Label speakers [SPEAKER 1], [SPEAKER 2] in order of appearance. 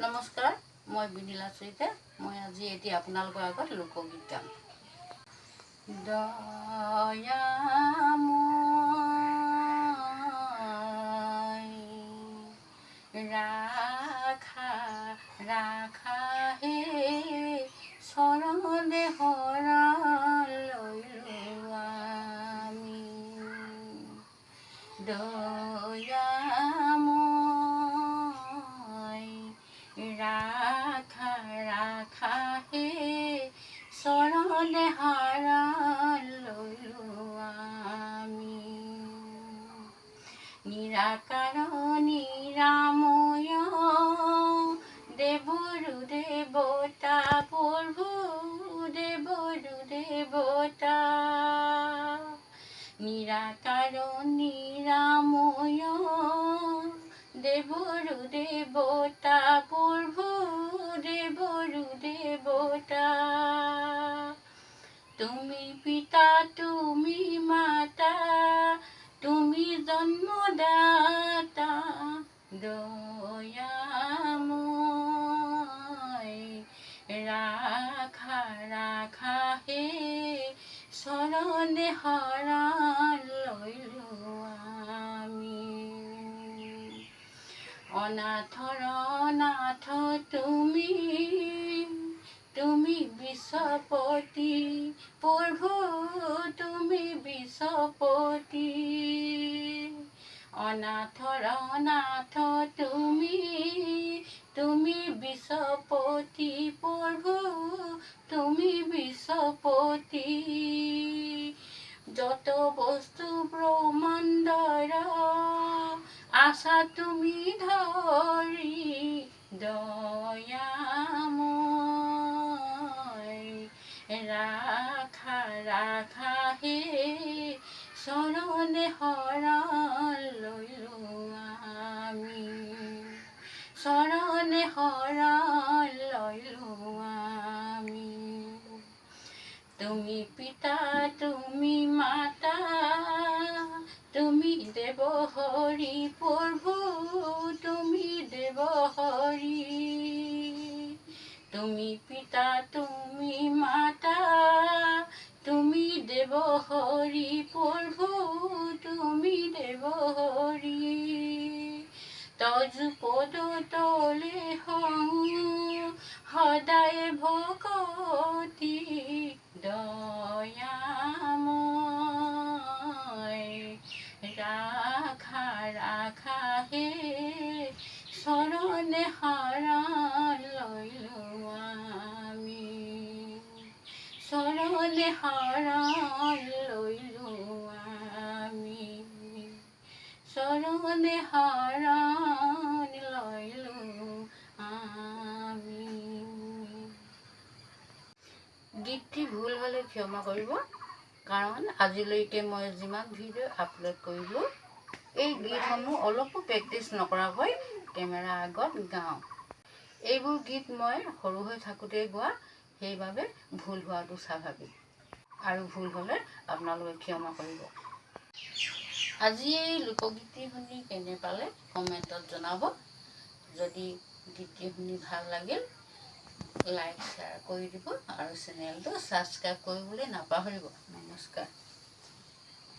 [SPEAKER 1] নমস্কাৰ, মই বিনীলা চৰিতা মই আজি এতিয়া আপোনালোকৰ আগত লোকগীত গাম। দয়াময় ৰাখা ৰাখা হে, চৰণে শৰণ লৈলো আমি। দয়াময় নিৰাকাৰ নিৰাময় দেৱৰু দেৱতা প্ৰভু দেৱৰু দেৱতা নিৰাকাৰ নিৰাময় দেৱৰু দেবতা প্ৰভু দেবরু দেবতা। তুমি পিতা, তুমি মাতা জন্মদাতা, দয়াময়। ৰাখা ৰাখা হে চৰণে শৰণ লৈলো আমি। অনাথৰ অনাথ তুমি তুমি বিশ্বপতি প্ৰভু তুমি বিশ্বপতি। অনাথৰ অনাথ তুমি তুমি বিশ্বপতি প্ৰভু তুমি বিশ্বপতি যত বস্তু ব্ৰহ্মাণ্ডৰ আশা তুমি ধৰি দয়াময়। ৰাখা ৰাখা হে চৰণে শৰণ লৈলো আমি চৰণে শৰণ লৈলো আমি তুমি পিতা, তুমি মাতা, তুমি দেৱ হৰি প্ৰভু তুমি দেৱ হৰি তুমি পিতা, তুমি মাতা তুমি দেৱ হৰি তুমি দেৱ হৰি তজু পদ তলে সদায় ভকতি দয়াময়। ৰাখা ৰাখা হে চৰণে শৰণ শৰণ লৈলো আমি চৰণে শৰণ লৈলো আমি গীতটি ভুল হ'লে ক্ষমা কৰিব কাৰণ আজিলৈকে মই যিমান ভিডিঅ' আপলোড কৰিলোঁ এই গীতসমূহ অলপো প্ৰেক্টিচ নকৰাকৈ কেমেৰা আগত গাওঁ। এইবোৰ গীত মই সৰু হৈ থাকোঁতেই গোৱা সেইবাবে ভুল হোৱাটো স্বাভাৱিক। আৰু ভুল হ'লে আপোনালোকে ক্ষমা কৰিব। আজি এই লোকগীতটি শুনি কেনে পালে কমেণ্টত জনাব। যদি গীতটি শুনি ভাল লাগিল লাইক শ্বেয়াৰ কৰি দিব আৰু চেনেলটো ছাবস্ক্ৰাইব কৰিবলৈ নাপাহৰিব। নমস্কাৰ।